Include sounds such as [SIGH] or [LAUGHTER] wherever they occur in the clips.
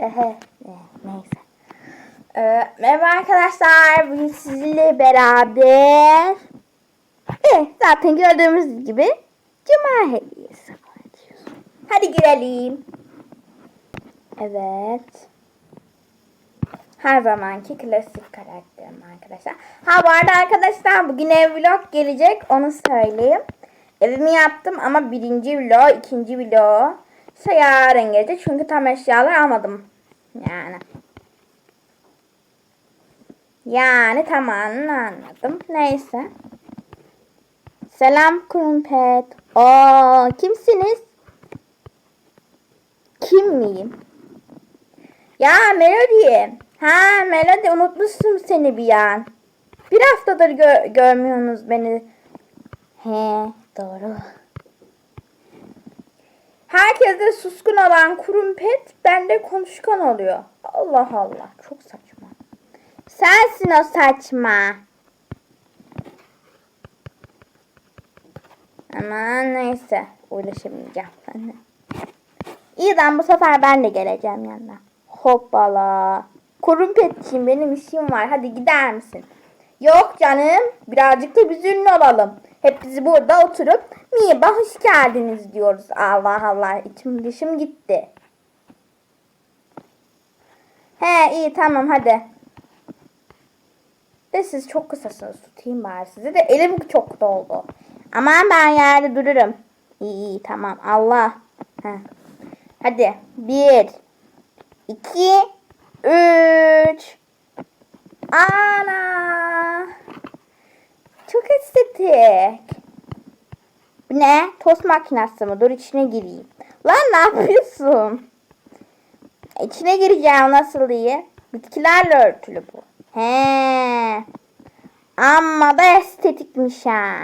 Neyse. Ee, merhaba arkadaşlar. Bugün sizinle beraber e, zaten gördüğümüz gibi cuma hediyesi. Hadi girelim. Evet. Her zamanki klasik karakterim arkadaşlar. Ha bu arada arkadaşlar bugün ev vlog gelecek onu söyleyeyim. Evimi yaptım ama birinci vlog, ikinci vlog ise yarın gelecek. Çünkü tam eşyalar almadım. Yani. Yani tamam anladım. Neyse. Selam kurumpet. Oo kimsiniz? Kim miyim? Ya Melody. Ha Melody unutmuşsun seni bir an. Bir haftadır gö- görmüyorsunuz beni. He doğru. Herkese suskun olan kurumpet bende konuşkan oluyor. Allah Allah çok saçma. Sensin o saçma. Aman neyse uğraşamayacağım seninle. [LAUGHS] İyi lan bu sefer ben de geleceğim yanına. Hoppala. Kurumpetçiğim benim işim var. Hadi gider misin? Yok canım. Birazcık da biz ünlü olalım. Hep burada oturup merhaba hoş geldiniz diyoruz. Allah Allah içim dışım gitti. He iyi tamam hadi. De siz çok kısasınız tutayım bari sizi de elim çok doldu. Aman ben yerde dururum. İyi iyi tamam Allah. Heh. Hadi bir, iki, üç. Ana. Estetik. Bu ne? Tost makinesi mi? Dur içine gireyim. Lan ne yapıyorsun? İçine gireceğim nasıl iyi? Bitkilerle örtülü bu. He. Amma da estetikmiş ha.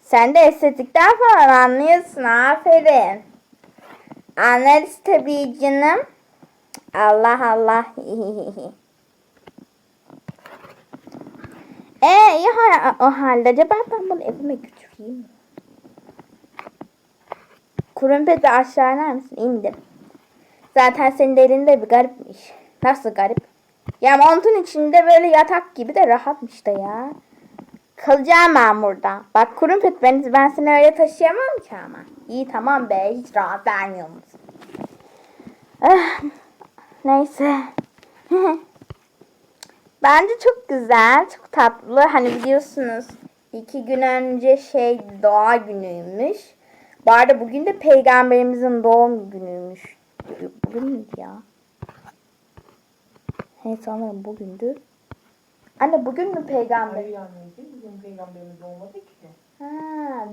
Sen de estetikten falan anlıyorsun. Aferin. Anlarız tabii canım. Allah Allah. [LAUGHS] Ee ha- o halde acaba ben bunu evime götüreyim mi? Kurumpeti aşağı iner misin? İndim. Zaten senin de elinde bir garipmiş. Nasıl garip? Ya montun içinde böyle yatak gibi de rahatmış da ya. Kalacağım ben burada. Bak kurumpet ben, ben seni öyle taşıyamam ki ama. İyi tamam be hiç rahat vermiyor musun? Ah, neyse. [LAUGHS] Bence çok güzel, çok tatlı. Hani biliyorsunuz iki gün önce şey doğa günüymüş. Bu arada bugün de peygamberimizin doğum günüymüş. Bugün müydü ya? Hey sanırım bugündü. Anne bugün mü peygamber? Hayır yani bizim peygamberimiz olmadı ki. Ha,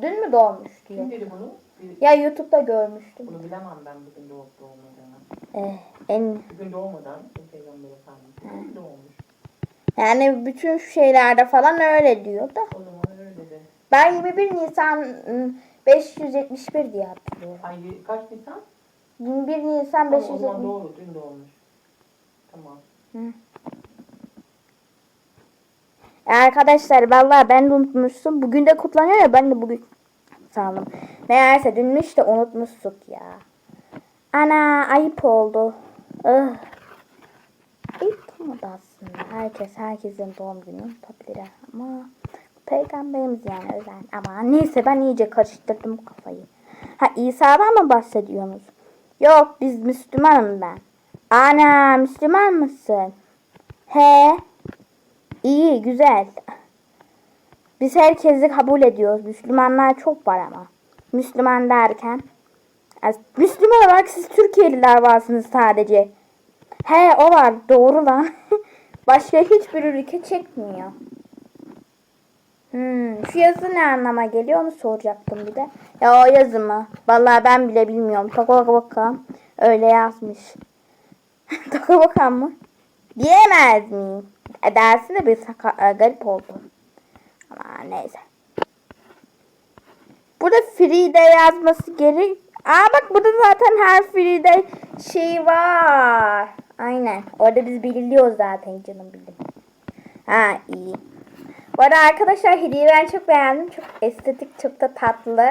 dün mü doğmuştu? Kim dedi bunu? Ya YouTube'da görmüştüm. Bunu bilemem ben bugün doğup doğmadığını. Eh, en Bugün doğmadan peygamber efendimiz bugün doğmuş. Yani bütün şeylerde falan öyle diyor da. O zaman öyle de. Ben 21 Nisan ıı, 571 diye hatırlıyorum. Ay kaç Nisan? 21 Nisan Tamam, o zaman 571. doğru dün doğmuş. Tamam. E arkadaşlar vallahi ben de unutmuşsun. Bugün de kutlanıyor ya ben de bugün sandım. Meğerse dünmüş de unutmuştuk ya. Ana ayıp oldu. Ih. Herkes herkesin doğum günü unutabilir ama peygamberimiz yani özel. Ama neyse ben iyice karıştırdım kafayı. Ha İsa'dan mı bahsediyorsunuz? Yok biz Müslümanım ben. Ana Müslüman mısın? He. İyi, güzel. Biz herkesi kabul ediyoruz. Müslümanlar çok var ama. Müslüman derken. Müslüman olarak siz Türkiye'liler varsınız sadece. He o var. Doğru lan. [LAUGHS] Başka hiçbir ülke çekmiyor. Hmm, şu yazı ne anlama geliyor onu soracaktım bir de. Ya o yazı mı? Vallahi ben bile bilmiyorum. Taka bakalım. Öyle yazmış. [LAUGHS] Taka bakalım mı? Diyemez miyim? E, dersi de bir saka- e, garip oldu. Ama neyse. Burada Frida yazması gerek. Aa bak burada zaten her Frida şey var. Aynen. Orada biz belirliyoruz zaten canım bildim. Ha iyi. Bu arada arkadaşlar hediyeyi ben çok beğendim. Çok estetik, çok da tatlı.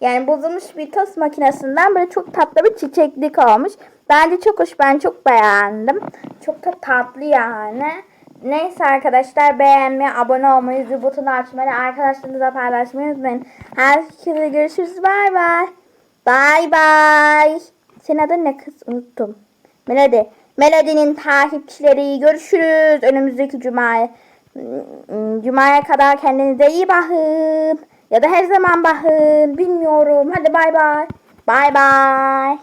Yani bozulmuş bir tost makinesinden böyle çok tatlı bir çiçeklik olmuş. Bence çok hoş. Ben çok beğendim. Çok da tatlı yani. Neyse arkadaşlar beğenmeyi, abone olmayı, zil butonu açmayı, arkadaşlarınızla paylaşmayı unutmayın. Herkese görüşürüz. Bay bay. Bay bay. Senin adın ne kız? Unuttum. Melody. Melody'nin takipçileri görüşürüz önümüzdeki cumaya. Cumaya kadar kendinize iyi bakın. Ya da her zaman bakın. Bilmiyorum. Hadi bay bay. Bay bay.